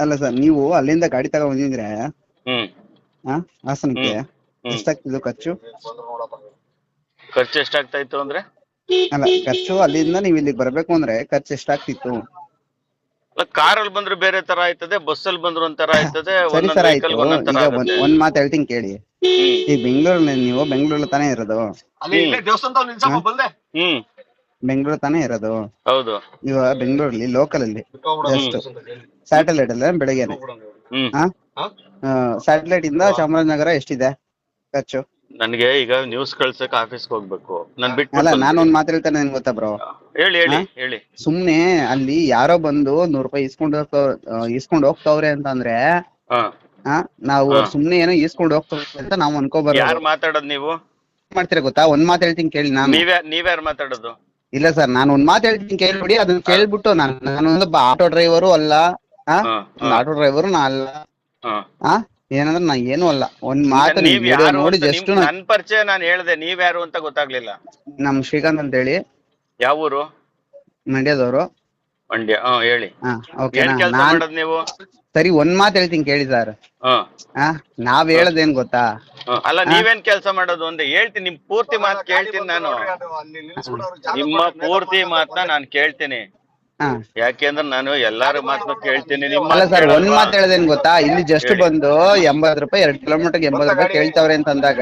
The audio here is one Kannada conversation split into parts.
ಅಲ್ಲ ಸರ್ ನೀವು ಅಲ್ಲಿಂದ ಗಾಡಿ ತಗೊಂಡ್ ಬಂದಿದ್ರೆ ಹ್ಮ್. ಹಾಸನಕ್ಕೆ ಹ್ಮ್. ಎಷ್ಟಾಗ್ತಿದ್ದು ಖರ್ಚು? ಖರ್ಚು ಎಷ್ಟಾಗ್ತಾ ಇತ್ತು ಅಂದ್ರೆ? ಅಲ್ಲ ಖರ್ಚು ಅಲ್ಲಿಂದ ನೀವು ಇಲ್ಲಿಗೆ ಬರ್ಬೇಕು ಅಂದ್ರೆ ಖರ್ಚು ಎಷ್ಟಾಗ್ತಿತ್ತು? ಕಾರಲ್ಲಿ ಬಂದ್ರೆ ಬೇರೆ ತರ ಆಯ್ತದೆ ಬಸ್ಸಲ್ಲಿ ಬಂದ್ರು ಒಂಥರ ಆಯ್ತದೆ ಸರಿ ಒಂದೊಂದ್ ಸರ್ ವೆಹಿಕಲ್ ಆಯ್ತು. ಒಂದೊಂದ್ ತರ ಈಗ ಒಂದ್ ಆಗುತ್ತೆ. ಒಂದ್ ಮಾತು ಹೇಳ್ತೀನಿ ಕೇಳಿ. ಈ ಬೆಂಗಳೂರಲ್ಲಿ ನೀವು ಬೆಂಗಳೂರಲ್ಲಿ ತಾನೇ ಇರೋದು? ಅಲ್ಲಿ ಇಲ್ಲೇ ದೇವಸ್ಥಾನದಲ್ಲಿ ನಿಲ್ಸಪ್ಪ ಬಂದೆ ಹ್ಮ್. ಬೆಂಗಳೂರು ತಾನೇ ಇರೋದು? ಹೌದು. ಇವಾಗ ಬೆಂಗಳೂರಲ್ಲಿ ಲೋಕಲ್ ಅಲ್ಲಿ. ಸ್ಯಾಟಲೈಟ್ ಅಲ್ಲ ಬೆಳಗ್ಗೆನೆ? ಹ್ಮ್. ಹಾ? ಸ್ಯಾಟಲೈಟ್ ಇಂದ ಚಾಮರಾಜನಗರ ಎಷ್ಟಿದೆ? ಖರ್ಚು? ನನ್ಗೆ ಈಗ ನ್ಯೂಸ್ ಕಳ್ಸಕ್ ಆಫೀಸ್ ಹೋಗ್ಬೇಕು. ನಾನ್ ಬಿಟ್ಟು ಅಲ್ಲ ನಾನು ಒಂದ್ ಮಾತು ಹೇಳ್ತೇನೆ ನಿಮ್ಗೆ ಗೊತ್ತಾ ಬ್ರೋ ಹೇಳಿ ಹೇಳಿ ಹೇಳಿ. ಸುಮ್ನೆ ಅಲ್ಲಿ ಯಾರೋ ಬಂದು ನೂರ್ ರೂಪಾಯಿ ಇಸ್ಕೊಂಡು ಇಸ್ಕೊಂಡ್ ಹೋಗ್ತವ್ರೆ ಅಂತಂದ್ರೆ ಹಾ. ನಾವು ಹಾ. ಸುಮ್ನೆ ಏನೋ ಇಸ್ಕೊಂಡು ಹೋಗ್ತವ್ರೆ ಅಂತ ನಾವ್ ಅನ್ಕೋಬಾರ್ದು. ಯಾರ್ ಮಾತಾಡೋದ್ ನೀವು? ಮಾಡ್ತೀರಾ ಗೊತ್ತಾ? ಒಂದ್ ಮಾತು ಹೇಳ್ತೀನಿ ಕೇಳಿ ನಾನು. ನೀವ್ ಯಾರು ಮಾತಾಡೋದು? ಇಲ್ಲ ಸರ್ ನಾನು ಒಂದ್ ಮಾತು ಹೇಳ್ತೀನಿ ಕೇಳ್ಬಿಡಿ. ಅದನ್ನ ಕೇಳ್ಬಿಟ್ಟು ನಾನು ನಾನೊಂದು ಆಟೋ ಡ್ರೈವರು ಅಲ್ಲ ಹಾ, ಆಟೋ ಡ್ರೈವರು ನಾ ಅಲ್ಲ. ಹಾ. ಆ? ಏನಂದ್ರೆ ನಾ ಏನು ಅಲ್ಲ. ಒಂದ್ ಮಾತು ನೀವ್ ಯಾರು ನೋಡಿ ಅಂತ ಜಸ್ಟ್ ನಿಮ್- ನನ್ ಪರಿಚಯ ನಾನು ಹೇಳ್ದೆ ನೀವ್ ಯಾರು ಅಂತ ಗೊತ್ತಾಗ್ಲಿಲ್ಲ. ನಮ್ ಶ್ರೀಕಾಂತ್ ಅಂತ ಹೇಳಿ ಯಾವ ಊರು? ಮಂಡ್ಯದವರು. ಮಂಡ್ಯ ಹಾ ಹೇಳಿ. ಹಾ ಕೆಲ್ಸ ನಾನ್ ಮಾಡೋದ್ ನೀವು? ಸರಿ ಒಂದ್ ಮಾತು ಹೇಳ್ತೀನಿ ಕೇಳಿ ಸರ್. ಹಾ. ಆ ನಾವ್ ಹೇಳೋದೇನ್ ಗೊತ್ತಾ? ಹಾ. ಅಲ್ಲ ನೀವೇನ್ ಕೆಲಸ ಮಾಡೋದು ಒಂದೇ ಹೇಳ್ತೀನಿ ನಿಮ್ ಪೂರ್ತಿ ಮಾತು ಕೇಳ್ತೀನಿ ನಾನು. ನಿಮ್ಮ ಪೂರ್ತಿ ಮಾತನ್ನ ನಾನ್ ಕೇಳ್ತೀನಿ. ಹಾ. ಯಾಕೆಂದ್ರೆ ನಾನು ಎಲ್ಲಾರು ಮಾತನ್ನು ಕೇಳ್ತೀನಿ ನಿಮ್ಮ ಅಲ್ಲ ಸರ್ ಒಂದ್? ಮಾತು ಹೇಳೋದೇನ್ ಗೊತ್ತಾ? ಇಲ್ಲಿ ಜಸ್ಟ್ ಹೇಳಿ. ಬಂದು ಎಂಬತ್ ರೂಪಾಯಿ ಎರಡ್ ಕಿಲೋಮೀಟರ್ ಎಂಬತ್ ರೂಪಾಯಿ ಕೇಳ್ತಾವ್ರೆ ಅಂತಂದಾಗ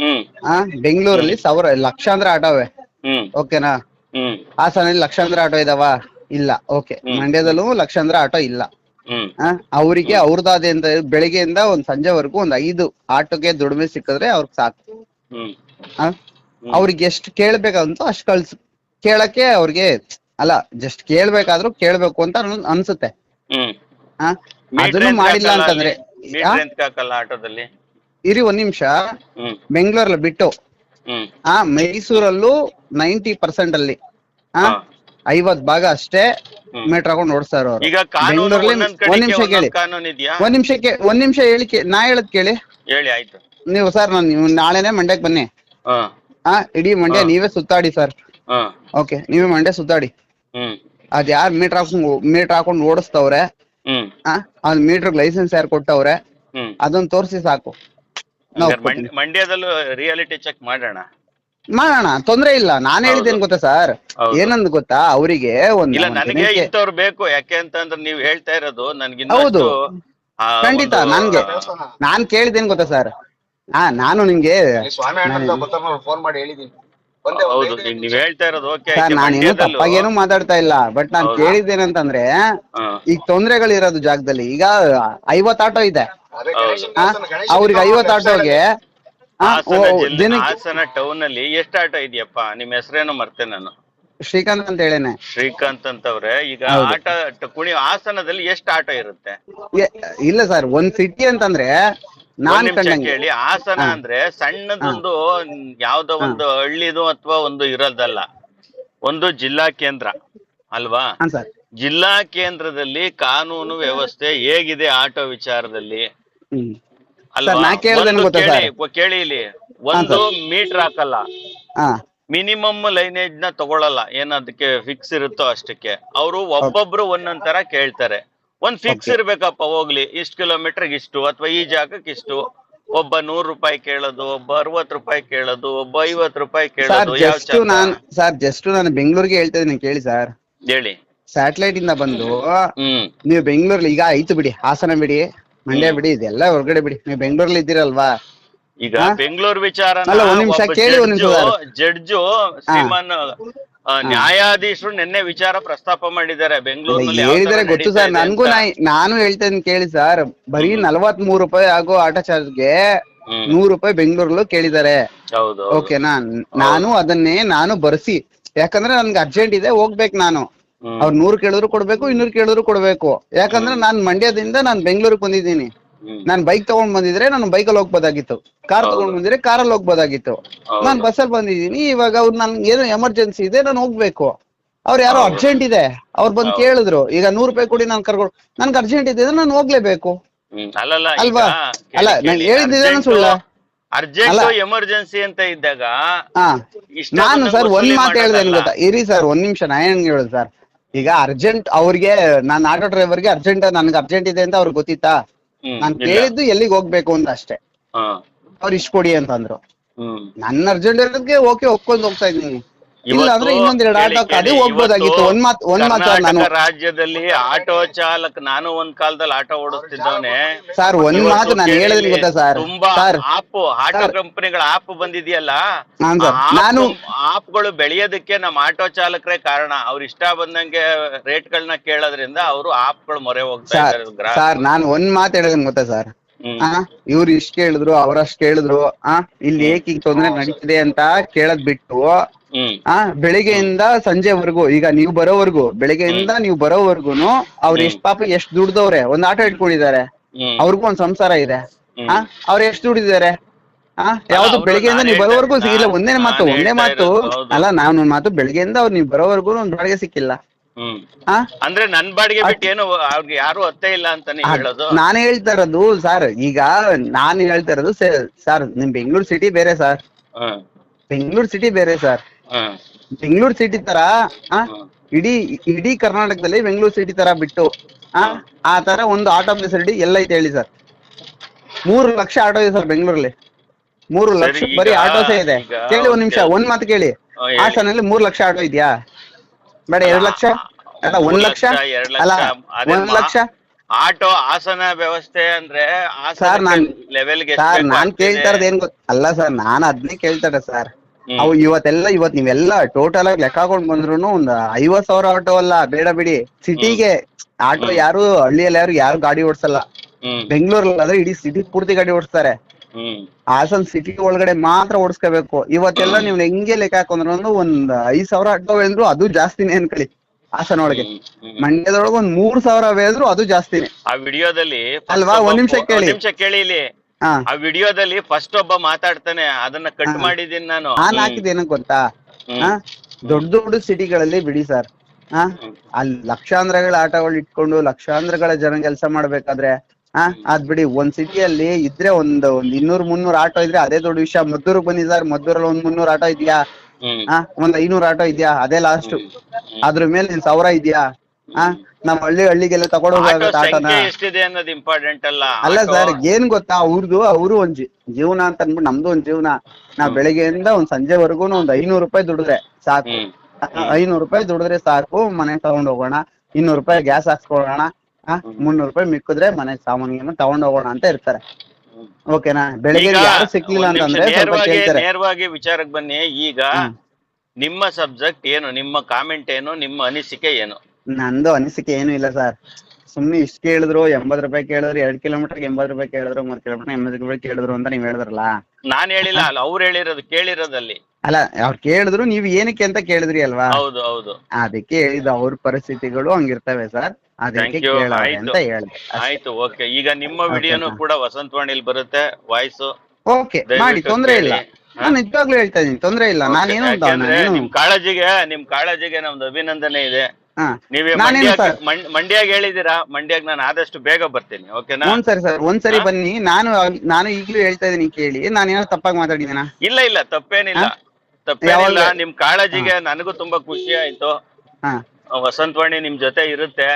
ಹ್ಮ್. ಆ ಬೆಂಗಳೂರಲ್ಲಿ ಸಾವಿರ ಲಕ್ಷಾಂತರ ಆಟೋವೆ ಹ್ಮ್. ಓಕೆನಾ? ಹ್ಮ್. ಹಾಸನಲ್ಲಿ ಲಕ್ಷಾಂತರ ಆಟೋ ಇದಾವ? ಇಲ್ಲ. ಓಕೆ. ಮಂಡ್ಯದಲ್ಲೂ ಲಕ್ಷಾಂತರ ಆಟೋ ಇಲ್ಲ. ಹ್ಮ್. ಆ ಅವರಿಗೆ ಅವ್ರದಾದೆ ಅಂತ ಬೆಳಿಗ್ಗೆಯಿಂದ ಒಂದ್ ಸಂಜೆವರೆಗೂ ಒಂದ್ ಐದು ಆಟೋಗೆ ದುಡಿಮೆ ಸಿಕ್ಕಿದ್ರೆ ಅವ್ರಿಗೆ ಸಾಕು. ಹ್ಮ್. ಆ? ಅವ್ರಿಗೆ ಎಷ್ಟು ಕೇಳ್ಬೇಕಂತ ಅಷ್ಟು ಕಳ್ಸ್. ಕೇಳಕ್ಕೆ ಅವ್ರಿಗೆ ಅಲ್ಲ ಜಸ್ಟ್ ಕೇಳ್ಬೇಕಾದ್ರೂ ಕೇಳ್ಬೇಕು ಅಂತ ಅನ್- ಅನ್ಸುತ್ತೆ. ಹ್ಮ್. ಆ ಅದನ್ನು ಮಾಡಿಲ್ಲ ಅಂತಂದ್ರೆ ಅಲ್ಲಿ? ಮೀಟ್ರ್ ಎಂತ ಹಾಕಲ್ಲ ಆಟೋದಲ್ಲಿ? ಇರಿ ಒಂದ್ ನಿಮಿಷ. ಹ್ಮ್. ಬೆಂಗಳೂರಲ್ಲಿ ಬಿಟ್ಟು. ಹ್ಮ್. ಆ ಮೈಸೂರಲ್ಲೂ ನೈಂಟಿ ಪರ್ಸೆಂಟ್ ಅಲ್ಲಿ. ಆ ಹಾ. ಐವತ್ ಭಾಗ ಅಷ್ಟೇ ಹ್ಮ್. ಮೀಟರ್ ಹಾಕೊಂಡು ಓಡಿಸ್ತಾರ ಅವ್ರು. ಈಗ ಕಾನೂನು ಬೆಂಗಳೂರಲ್ಲಿ ಒಂದೊಂದ್ ಒಂದ್ ಕಡೆಗೆ ನಿಮಿಷ ಕೇಳಿ. ಒಂದೊಂದ್ ಕಾನೂನು ಇದೆಯಾ? ಒಂದ್ ನಿಮಿಷ ಕೇ ಒಂದ್ ನಿಮಿಷ ಹೇಳಿ ಕೇ- ನಾ ಹೇಳದ್ ಕೇಳಿ. ಹೇಳಿ ಆಯ್ತು. ನೀವು ಸರ್ ನಾನು ನೀವು ನಾಳೆನೆ ಮಂಡ್ಯಕ್ ಬನ್ನಿ. ಹಾ. ಆ ಇಡೀ ಮಂಡ್ಯ ಹಾ. ನೀವೇ ಸುತ್ತಾಡಿ ಸರ್. ಹಾ. ಓಕೆ ನೀವೇ ಮಂಡ್ಯ ಸುತ್ತಾಡಿ. ಅದ್ ಯಾರ್ ಮೀಟರ್ ಹಾಕೊಂಡ್ ಮೀಟರ್ ಹಾಕೊಂಡ್ ಓಡಿಸ್ತವ್ರೆ ಅದ್ ಮೀಟರ್ ಲೈಸೆನ್ಸ್ ಯಾರು ಕೊಟ್ಟವ್ರೆ ಅದನ್ನ ತೋರಿಸಿ ಸಾಕು. ನಾವ್ ಮಂಡ್ಯದಲ್ಲೂ ರಿಯಾಲಿಟಿ ಚೆಕ್ ಮಾಡೋಣ. ಮಾಡೋಣ ತೊಂದ್ರೆ ಇಲ್ಲ. ನಾನ್ ಹೇಳಿದ್ದೇನೆ ಗೊತ್ತಾ ಸರ್? ಹೌದು. ಏನಂದ್ ಗೊತ್ತಾ? ಅವರಿಗೆ ಒಂದು ಇಲ್ಲ ನನಗೆ ದಿನಕ್ಕೆ- ಇಂಥವ್ರು ಬೇಕು. ಯಾಕೆ ಅಂತಂದ್ರೆ ನೀವು ಹೇಳ್ತಾ ಇರೋದು ನನ್ಗೆ ಹೌದು. ಆ, ಖಂಡಿತ ಒಂದು- ನನ್ಗೆ. ನಾನ್ ಕೇಳಿದ್ದೇನ್ ಗೊತ್ತಾ ಸರ್? ಹಾ ನಾನು ನಿಮ್ಗೆ ಸ್ವಾಮಿ ಅಣ್ಣ ಫೋನ್ ಮಾಡಿ ಹೇಳಿದೀನಿ ಹೌದು ನೀವ್- ನೀವ್ ಹೇಳ್ತಾ ಇರೋದು ಓಕೆ ನಾನೇನು ತಪ್ಪಾಗೇನು ಮಾತಾಡ್ತಾ ಇಲ್ಲ ಬಟ್ ನಾನ್ ಹೌದು. ಕೇಳಿದ್ದೇನಂತಂದ್ರೆ ಈಗ ತೊಂದರೆಗಳಿರೋದು ಜಾಗದಲ್ಲಿ ಈಗ ಐವತ್ ಆಟೋ ಇದೆ. ಅವ್ರಿಗೆ ಐವತ್ ಆಟೋಗೆ ಹಾಸನ ಓ, ಜಿಲ್ಲೆ ದಿನಕ್ಕೆ ಹಾಸನ ಟೌನ್ ಅಲ್ಲಿ ಎಷ್ಟು ಆಟೋ ಇದೆಯಪ್ಪ? ನಿಮ್ ಹೆಸರೇನು ಮರ್ತೆ ನಾನು. ಶ್ರೀಕಾಂತ್ ಅಂತ ಹೇಳೇನೆ. ಶ್ರೀಕಾಂತ್ ಅಂತವ್ರೆ ಈಗ. ಆಟ ಟ- ಕುಣಿ ಹಾಸನದಲ್ಲಿ ಎಷ್ಟು ಆಟೋ ಇರುತ್ತೆ? ಎ- ಇಲ್ಲ ಸರ್ ಒಂದ್ ಸಿಟಿ ಅಂತಂದ್ರೆ ನಾನ್ ಕೇಳಿ. ಹಾಸನ ಅಂದ್ರೆ ಸಣ್ಣದೊಂದು ಯಾವ್ದೋ ಒಂದು ಹಳ್ಳಿದು ಅಥವಾ ಒಂದು ಇರೋದಲ್ಲ. ಒಂದು ಜಿಲ್ಲಾ ಕೇಂದ್ರ ಅಲ್ವಾ? ಜಿಲ್ಲಾ ಕೇಂದ್ರದಲ್ಲಿ ಕಾನೂನು ವ್ಯವಸ್ಥೆ ಹೇಗಿದೆ ಆಟೋ ವಿಚಾರದಲ್ಲಿ? ಅಲ್ವಾ? ಕೇಳಿ ಇಲ್ಲಿ. ಒಂದು ಮೀಟರ್ ಹಾಕಲ್ಲ. ಮಿನಿಮಮ್ ಲೈನೇಜ್ನ ತಗೊಳಲ್ಲ ಏನದಕ್ಕೆ ಫಿಕ್ಸ್ ಇರುತ್ತೋ ಅಷ್ಟಕ್ಕೆ. ಅವರು ಒಬ್ಬೊಬ್ರು ಒಂದೊಂದ್ ತರ ಕೇಳ್ತಾರೆ. ಒಂದ್ ಫಿಕ್ಸ್. ಇರ್ಬೇಕಪ್ಪ ಹೋಗ್ಲಿ. ಇಷ್ಟು ಕಿಲೋಮೀಟರ್ ಇಷ್ಟು ಅಥವಾ ಈ ಜಾಗಕ್ಕೆ ಇಷ್ಟು. ಒಬ್ಬ ನೂರ್ ರೂಪಾಯಿ ಕೇಳೋದು ಒಬ್ಬ ಅರವತ್ ರೂಪಾಯಿ ಕೇಳೋದು ಒಬ್ಬ ಐವತ್ ರೂಪಾಯಿ ಸರ್ ಕೇಳೋದು ಯಾವ ಜಸ್ಟ್ ನಾನ್ ಸರ್ ಜಸ್ಟ್ ನಾನು ಬೆಂಗಳೂರಿಗೆ ಹೇಳ್ತಾ ಇದ್ದೀನಿ ಕೇಳಿ ಸರ್ ಹೇಳಿ. ಸ್ಯಾಟಲೈಟ್ ಇಂದ ಬಂದು ಹ್ಮ್. ನೀವು ಬೆಂಗಳೂರಲ್ಲಿ ಈಗ ಆಯ್ತು ಬಿಡಿ ಹಾಸನ ಬಿಡಿ ಮಂಡ್ಯ ಬಿಡಿ ಇದೆಲ್ಲ ಹೊರಗಡೆ ಬಿಡಿ. ನೀವು ಬೆಂಗಳೂರಲ್ಲಿ ಇದ್ದೀರಲ್ವಾ? ಈಗ ಹಾ? ಬೆಂಗಳೂರು ವಿಚಾರ ಅಲ್ಲ, ಒಂದ್ ನಿಮಿಷ ಕೇಳಿ, ಒಂದ್ ನಿಮಿಷ ಜಡ್ಜು ಶ್ರೀಮಾನ್ ನ್ಯಾಯಾಧೀಶರು ನಿನ್ನೆ ವಿಚಾರ ಪ್ರಸ್ತಾಪ ಮಾಡಿದ್ದಾರೆ. ಬೆಂಗಳೂರಿನಲ್ಲಿ ಯಾವ ಗೊತ್ತು ಸರ್. ನನ್ಗೂ ನಾನು ಹೇಳ್ತೇನೆ ಕೇಳಿ ಸರ್. ಬರೀ ನಲ್ವತ್ ಮೂರು ರೂಪಾಯಿ ಆಗೋ ಆಟೋ ಚಾರ್ಜ್ಗೆ. ನೂರು ರೂಪಾಯಿ ಬೆಂಗಳೂರಲ್ಲೂ ಕೇಳಿದ್ದಾರೆ. ಓಕೆನಾ ನಾನು ಅದನ್ನೇ ನಾನು ಬರ್ಸಿ. ಯಾಕಂದ್ರೆ ನನ್ಗೆ ಅರ್ಜೆಂಟ್ ಇದೆ ಹೋಗ್ಬೇಕು ನಾನು. ಅವ್ರ ನೂರು ಕೇಳಿದ್ರು ಕೊಡ್ಬೇಕು ಇನ್ನೂರು ಕೇಳಿದ್ರು ಕೊಡ್ಬೇಕು. ಯಾಕಂದ್ರೆ ನಾನ್ ಮಂಡ್ಯದಿಂದ ನಾನ್ ಬೆಂಗಳೂರಿಗೆ ಬಂದಿದ್ದೀನಿ. ನಾನ್ ಬೈಕ್ ತಗೊಂಡ್ ಬಂದಿದ್ರೆ ನಾನು ಬೈಕಲ್ಲಿ ಹೋಗ್ಬೋದಾಗಿತ್ತು. ಕಾರ್. ತಗೊಂಡ್ ಬಂದಿದ್ರೆ ಕಾರಲ್ಲಿ ಹೋಗ್ಬೋದಾಗಿತ್ತು. ನಾನ್ ಬಸ್ಸಲ್ಲಿ ಬಂದಿದ್ದೀನಿ ಇವಾಗ ಅವ್ರು ನನ್ ಏನೋ ಎಮರ್ಜೆನ್ಸಿ ಇದೆ ನಾನು ಹೋಗ್ಬೇಕು. ಅವ್ರು ಯಾರೋ ಅರ್ಜೆಂಟ್ ಇದೆ ಅವ್ರು ಬಂದ್ ಕೇಳಿದ್ರು ಈಗ ನೂರು ರೂಪಾಯಿ ಕೊಡಿ ನಾನು ಕರ್ಕೊಂಡು ನನ್ಗೆ ಅರ್ಜೆಂಟ್ ಇದೆ ನಾನು ಹೋಗ್ಲೇಬೇಕು. ಅಲ್ವಾ? ಅಲ್ಲ, ನಾನು ಹೇಳಿದ್ದೆ ಸುಳ್ಳ? ಅರ್ಜೆಂಟ್ ಅಲ್ಲ. ಎಮರ್ಜೆನ್ಸಿ ಅಂತ ಇದ್ದಾಗ ನಾನು ಸರ್ ಒಂದ್ ಮಾತು ಹೇಳ್ದೆ. ಗೊತ್ತಾ? ಇರಿ ಸರ್ ಒಂದ್ ನಿಮಿಷ ನಾ ಹೆಂಗ್ ಹೇಳುದು ಸರ್ ಈಗ ಅರ್ಜೆಂಟ್ ಅವ್ರಿಗೆ ನಾನು ಆಟೋ ಡ್ರೈವರ್ಗೆ ಅರ್ಜೆಂಟ್ ನನ್ಗೆ ಅರ್ಜೆಂಟ್ ಇದೆ ಅಂತ ಅವ್ರಿಗೆ ಗೊತ್ತಿತ್ತಾ? ನಾನ್ ಕೇಳಿದ್ದು ಎಲ್ಲಿಗೆ ಹೋಗ್ಬೇಕು ಅಂತ ಅಷ್ಟೇ. ಅವ್ರು ಇಷ್ಟ ಕೊಡಿ ಅಂತಂದ್ರು. ಅಂದ್ರು ನನ್ನ ಅರ್ಜೆಂಟ್ ಇರೋದಕ್ಕೆ ಓಕೆ ಒಪ್ಕೊಂಡ್ ಹೋಗ್ತಾ ಇದ್ದೀನಿ. ಇಲ್ಲ ಅಂದ್ರೆ ಇನ್ನೊಂದೆರಡು ಆಟೋ ಅದೇ ಕೇಳಿ, ಹೋಗ್ಬೋದಾಗಿತ್ತು. ಇವತ್ತು ಒಂದ್ ಮಾತ್ ಒಂದ್ ಮಾತು ನಾನು. ಕರ್ನಾಟಕ ರಾಜ್ಯದಲ್ಲಿ ಆಟೋ ಚಾಲಕ ನಾನು ಒಂದ್ ಕಾಲದಲ್ಲಿ ಆಟೋ ಓಡಿಸ್ತಿದ್ದವನೆ. ಸರ್ ಒಂದ್ ಇವತ್ತು ಮಾತು ನಾನು ಕೇಳಿ, ಹೇಳಿದ್ರೆ ಗೊತ್ತಾ ಸರ್? ತುಂಬಾ ಸರ್ ಆಪ್ ಆಟೋ. ಕಂಪನಿಗಳ ಆಪ್ ಬಂದಿದೆಯಲ್ಲ? ಹಾಂ ಸರ್ ನಾನು ಆಪ್ಗಳು ಬೆಳೆಯೋದಕ್ಕೆ ನಮ್ಮ ಆಟೋ ಚಾಲಕರೇ ಕಾರಣ. ಅವ್ರ ಇಷ್ಟ ಬಂದಂಗೆ ರೇಟ್ ಗಳನ್ನ ಕೇಳೋದ್ರಿಂದ ಅವರು ಆಪ್ಗಳು ಮೊರೆ ಹೋಗ್ತಾ ಸರ್ ಇದ್ದಾರೆ. ಸರ್ ನಾನು ಒಂದ್ ಮಾತು ಹೇಳಿದನ್ ಗೊತ್ತಾ ಸರ್? ಹ್ಮ್. ಆ ಇವ್ರು ಇಷ್ಟ ಕೇಳಿದ್ರು ಅವ್ರಷ್ಟ್ ಕೇಳಿದ್ರು ಆ ಇಲ್ಲಿ ಏಕ್ ಈಗ ತೊಂದ್ರೆ ನಡೀತಿದೆ ಅಂತ ಕೇಳದ್ ಬಿಟ್ಟು ಆ ಬೆಳಿಗ್ಗೆಯಿಂದ ಸಂಜೆವರೆಗೂ ಈಗ ನೀವು ಬರೋವರೆಗೂ ಬೆಳಿಗ್ಗೆಯಿಂದ ನೀವು ಬರೋವರೆಗೂನು ಅವ್ರ ಎಷ್ಟ್ ಪಾಪ ಎಷ್ಟ್ ದುಡ್ದವ್ರೆ ಒಂದ್ ಆಟೋ ಇಟ್ಕೊಂಡಿದ್ದಾರೆ. ಅವ್ರಿಗೂ ಒಂದ್ ಸಂಸಾರ ಇದೆ. ಆ ಅವ್ರ ಎಷ್ಟ್ ದುಡಿದಿದ್ದಾರೆ? ಆ ಯಾವ್ದು ಬೆಳಿಗ್ಗೆಯಿಂದ ನೀವು ಬರೋವರೆಗೂ ಸಿಗಿಲ್ಲ ಒಂದೇ ಮಾತು ಒಂದೇ ಮಾತು. ಅಲ್ಲ ನಾನು ಒಂದ್ ಮಾತು ಬೆಳಿಗ್ಗೆಯಿಂದ ಅವ್ರು ನೀವು ಬರೋವರೆಗೂ ಒಂದ್ ಬಾಡಿಗೆ ಸಿಕ್ಕಿಲ್ಲ. ಅಂದ್ರೆ ನನ್ ಬಾಡಿಗೆ ಬಿಟ್ಟು ಏನು ಅವ್ರಿಗೆ ಯಾರು ಅತ್ತೆ ಇಲ್ಲ ಹೇಳೋದು? ನಾನು ಹೇಳ್ತಾ ಇರೋದು ಸರ್ ಈಗ ನಾನು ಹೇಳ್ತಾ ಇರೋದು ಸರ್ ನಿಮ್ ಬೆಂಗಳೂರು ಸಿಟಿ ಬೇರೆ ಸರ್. ಬೆಂಗಳೂರು ಸಿಟಿ ಬೇರೆ ಸರ್. ಬೆಂಗಳೂರು ಸಿಟಿ ತರ ಆ. ಇಡೀ ಇಡೀ ಕರ್ನಾಟಕದಲ್ಲಿ ಬೆಂಗಳೂರು ಸಿಟಿ ತರ ಬಿಟ್ಟು ಆ ಆ ತರ ಒಂದು ಆಟೋ ಫೆಸಿಲಿಟಿ ಎಲ್ಲ ಐತೆ ಹೇಳಿ ಸರ್. ಮೂರು ಲಕ್ಷ ಆಟೋ ಇದೆ ಸರ್ ಬೆಂಗಳೂರಲ್ಲಿ. ಮೂರು ಸರಿ, ಲಕ್ಷ ಈಗ- ಬರೀ ಆಟೋಸೇ ಇದೆ. ಈಗ ಕೇಳಿ ಒಂದ್ ನಿಮಿಷ. ಒಂದ್ ಮಾತು ಕೇಳಿ. ಹಾ, ಹೇಳಿ. ಹಾಸನಲ್ಲಿ ಮೂರ್ ಲಕ್ಷ ಆಟೋ ಇದೆಯಾ? ಬೇಡ ಎರಡ್ ಲಕ್ಷ? ಅಲ್ಲ ಒಂದ್ ಮೂರ್ ಲಕ್ಷ? ಎರಡ್ ಅಲ್ಲ ಲಕ್ಷ ಅದೇ ಒಂದ್ ಮಾ- ಲಕ್ಷ? ಆಟೋ ಆಸನ ವ್ಯವಸ್ಥೆ ಅಂದ್ರೆ ಸರ್ ನಾನ್ ಲೆವೆಲ್ಗೆ ಸರ್ ನಾನ್ ಕೇಳ್ತಾ ಇರೋದು ಏನ್ ಗೊತ್ತ ಅಲ್ಲ ಸರ್ ನಾನ್ ಅದನ್ನೇ ಕೇಳ್ತಾ ಇರೋದು ಸರ್. ಅವು ಇವತ್ತೆಲ್ಲ ಇವತ್ ನೀವೆಲ್ಲ ಟೋಟಲ್ ಆಗಿ ಲೆಕ್ಕ ಹಾಕೊಂಡ್ ಬಂದ್ರು ಒಂದ್ ಐವತ್ ಸಾವಿರ ಆಟೋ ಅಲ್ಲ ಬೇಡ ಬಿಡಿ. ಸಿಟಿಗೆ ಆಟೋ ಯಾರು ಹಳ್ಳಿಯಲ್ಲಿ ಯಾರು ಯಾರು ಗಾಡಿ ಓಡಿಸಲ್ಲ. ಬೆಂಗಳೂರಲ್ಲಿ ಆದ್ರೆ ಇಡೀ ಸಿಟಿ ಪೂರ್ತಿ ಗಾಡಿ ಓಡಿಸ್ತಾರೆ. ಹಾಸನ್ ಸಿಟಿ ಒಳಗಡೆ ಮಾತ್ರ ಓಡಿಸ್ಕೋಬೇಕು. ಇವತ್ತೆಲ್ಲ ನೀವು ಹೆಂಗೆ ಲೆಕ್ಕ ಹಾಕೊಂಡ್ರು ಒಂದ್ ಐದ್ ಸಾವಿರ ಆಟೋ ಹೇಳಿದ್ರು ಅದು ಜಾಸ್ತಿನೇ ಅನ್ಕೊಳ್ಳಿ ಹಾಸನ ಒಳಗೆ. ಮಂಡ್ಯದೊಳಗೆ ಒಂದ್ ಮೂರ್ ಸಾವಿರ ಅಂದ್ರು ಅದು ಜಾಸ್ತಿನೇ. ಆ ವಿಡಿಯೋದಲ್ಲಿ ಅಲ್ವಾ? ಒಂದ್ ನಿಮಿಷ ಕೇಳಿ. ನಿಮಿಷ ಕೇಳಿ ಇಲ್ಲಿ. ಆ ವಿಡಿಯೋದಲ್ಲಿ ಫಸ್ಟ್ ಒಬ್ಬ ಮಾತಾಡ್ತಾನೆ ಅದನ್ನ ಕಟ್ ಮಾಡಿದೀನಿ ನಾನು. ನಾನ್ ಹಾಕಿದೇನೋ ಗೊತ್ತಾ. ಹಾ? ದೊಡ್ಡ ದೊಡ್ಡ ಸಿಟಿಗಳಲ್ಲಿ ಬಿಡಿ ಸರ್. ಹಾ? ಅಲ್ಲಿ ಲಕ್ಷಾಂತರಗಳ ಆಟಗಳು ಇಟ್ಕೊಂಡು ಲಕ್ಷಾಂತರಗಳ ಜನ ಕೆಲಸ ಮಾಡ್ಬೇಕಾದ್ರೆ ಹಾ? ಅದ್ ಬಿಡಿ ಒಂದ್ ಸಿಟಿಯಲ್ಲಿ ಇದ್ರೆ ಒಂದ್ ಒಂದ್ ಇನ್ನೂರ್ ಮುನ್ನೂರ್ ಆಟೋ ಇದ್ರೆ ಅದೇ ದೊಡ್ಡ ವಿಷಯ. ಮದ್ದೂರ್ಗ್ ಸರ್. ಮದ್ದೂರಲ್ಲಿ ಒಂದ್ ಮುನ್ನೂರ್ ಆಟೋ ಇದ್ಯಾ? ಹಾ? ಒಂದ್ ಐನೂರ್ ಆಟೋ ಇದ್ಯಾ? ಅದೇ ಲಾಸ್ಟ್ ಅದ್ರ ಮೇಲೆ ಸಾವಿರ ಇದೆಯಾ? ಹಾ ನಮ್ ಹಳ್ಳಿ ಹಳ್ಳಿಗೆಲ್ಲ ಆಟೋ ತಗೊಂಡೋಗ್ಬೇಕಾಗತ್ತೆ ಆಟೋನ. ಸಂಖ್ಯೆ ಎಷ್ಟಿದೆ ಅನ್ನೋದು ಇಂಪಾರ್ಟೆಂಟ್ ಅಲ್ಲ. ಅಲ್ಲ ಆಟೋ- ಸರ್ ಏನ್ ಗೊತ್ತಾ ಅವ್ರದ್ದು ಅವರು ಒಂದ್ ಜೀ- ಜೀವನ ಅಂತ ಅನ್ಬಿಟ್ಟು ನಮ್ದು ಒಂದ್ ಜೀವನ. ನಾವ್ ಬೆಳಿಗ್ಗೆಯಿಂದ ಒಂದ್ ಸಂಜೆವರೆಗೂ ಒಂದ್ ಐನೂರು ರೂಪಾಯಿ ದುಡಿದ್ರೆ ಸಾಕು. ಹ್ಮ್. ಐನೂರು ರೂಪಾಯಿ ದುಡಿದ್ರೆ ಸಾಕು ಮನೆ ತಗೊಂಡ್ ಹೋಗೋಣ. ಇನ್ನೂರು ರೂಪಾಯಿ ಗ್ಯಾಸ್ ಹಾಕ್ಸ್ಕೊಳ್ಳೋಣ. ಆ, ಮುನ್ನೂರು ರೂಪಾಯಿ ಮಿಕ್ಕಿದ್ರೆ ಮನೆ ಸಾಮಾನಿಗೆ ತಗೊಂಡ್ ಹೋಗೋಣ ಅಂತ ಇರ್ತಾರೆ. ಓಕೆನಾ? ಬೆಳಿಗ್ಗೆ ಈಗ ಯಾರು ಸಿಕ್ಲಿಲ್ಲ ಒಂದ್ ನಿಮಿಷ ಅಂತಂದ್ರೆ ಸ್ವಲ್ಪ ನೇರವಾಗಿ ಕೇಳ್ತಾರೆ. ನೇರವಾಗಿ ವಿಚಾರಕ್ಕೆ ಬನ್ನಿ. ಈಗ ಹ್ಮ್. ನಿಮ್ಮ ಸಬ್ಜೆಕ್ಟ್ ಏನು ನಿಮ್ಮ ಕಾಮೆಂಟ್ ಏನು ನಿಮ್ಮ ಅನಿಸಿಕೆ ಏನು? ನಂದು ಅನಿಸಿಕೆ ಏನು ಇಲ್ಲ ಸರ್. ಸುಮ್ನೆ ಇಷ್ಟ ಕೇಳಿದ್ರು ಎಂಬತ್ ರೂಪಾಯಿ ಕೇಳಿದ್ರು ಎರಡ್ ಕಿಲೋಮೀಟರ್ ಎಂಬತ್ ರೂಪಾಯಿ ಕೇಳಿದ್ರು ಮೂರ್ ಕಿಲೋಮೀಟರ್ ಎಂಬತ್ ರೂಪಾಯಿ ಕೇಳಿದ್ರು ಅಂತ ನೀವ್ ಹೇಳಿದ್ರಲ್ಲ? ನಾನ್ ಹೇಳಿಲ್ಲ ಅಲ್ಲ ಅವ್ರು ಹೇಳಿರೋದು ಕೇಳಿರೋದಲ್ಲಿ. ಅಲ್ಲ ಅವ್ರು ಕೇಳಿದ್ರು ನೀವ್ ಏನಕ್ಕೆ ಅಂತ ಕೇಳಿದ್ರಿ ಅಲ್ವಾ? ಹೌದು ಹೌದು. ಅದಕ್ಕೆ ಹೇಳಿದ ಅವ್ರ ಪರಿಸ್ಥಿತಿಗಳು ಹಂಗಿರ್ತವೆ ಸರ್. ಅದಕ್ಕೆ Thank you. ಕೇಳೋಣ ಆಯ್ತು. ಅಂತ ಹೇಳ್ದೆ ಆಯ್ತು ಓಕೆ ಈಗ ನಿಮ್ಮ ವಿಡಿಯೋನು. ಕೂಡ ವಸಂತವಾಣಿಲಿ ಬರುತ್ತೆ ವಾಯ್ಸ್ ಓಕೆ ದಯವಿಟ್ಟು ಮಾಡಿ ತೊಂದ್ರೆ ಇಲ್ಲ. ಕೇಳಿ. ನಾನು ನಿಜವಾಗ್ಲೂ ಹೇಳ್ತಾ ಇದೀನಿ ತೊಂದ್ರೆ ಇಲ್ಲ. ನಾನೇನು ಅಂತ ಯಾಕೆಂದ್ರೆ ನಿಮ್ ಕಾಳಜಿಗೆ ನಿಮ್ ಕಾಳಜಿಗೆ ನಮ್ದು ಅಭಿನಂದನೆ ಇದೆ. ನೀವೇ ಮಂಡ್ಯಾಗ ಹೇಳಿದೀರಾ ಮಂಡ್ಯಾಗ ನಾನು ಆದಷ್ಟು ಬೇಗ ಬರ್ತೀನಿ ಓಕೆನಾ? ಒಂದ್ ಸರಿ ಸರ್ ಒಂದ್ಸರಿ ಬನ್ನಿ. ನಾನು ನಾನು ಈಗಲೂ ಹೇಳ್ತಾ ಇದೀನಿ ಕೇಳಿ. ನಾನೇನೋ ತಪ್ಪಾಗಿ ಮಾತಾಡಿದೀನ ಇಲ್ಲ ಇಲ್ಲ ತಪ್ಪೇನಿಲ್ಲ? ತಪ್ಪೇನಿಲ್ಲ. ನಿಮ್ ಕಾಳಜಿಗೆ ನನಗೂ ತುಂಬಾ ಖುಷಿ ಆಯ್ತು. ಹಾ. ವಸಂತವಾಣಿ ನಿಮ್ ಜೊತೆ ಇರುತ್ತೆ.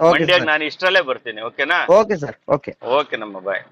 ಮಂಡ್ಯಾಗ ನಾನು ಇಷ್ಟರಲ್ಲೇ ಬರ್ತೀನಿ ಓಕೆನಾ? Okay sir okay. ಓಕೆ ನಮ್ಮ ಬಾಯ್.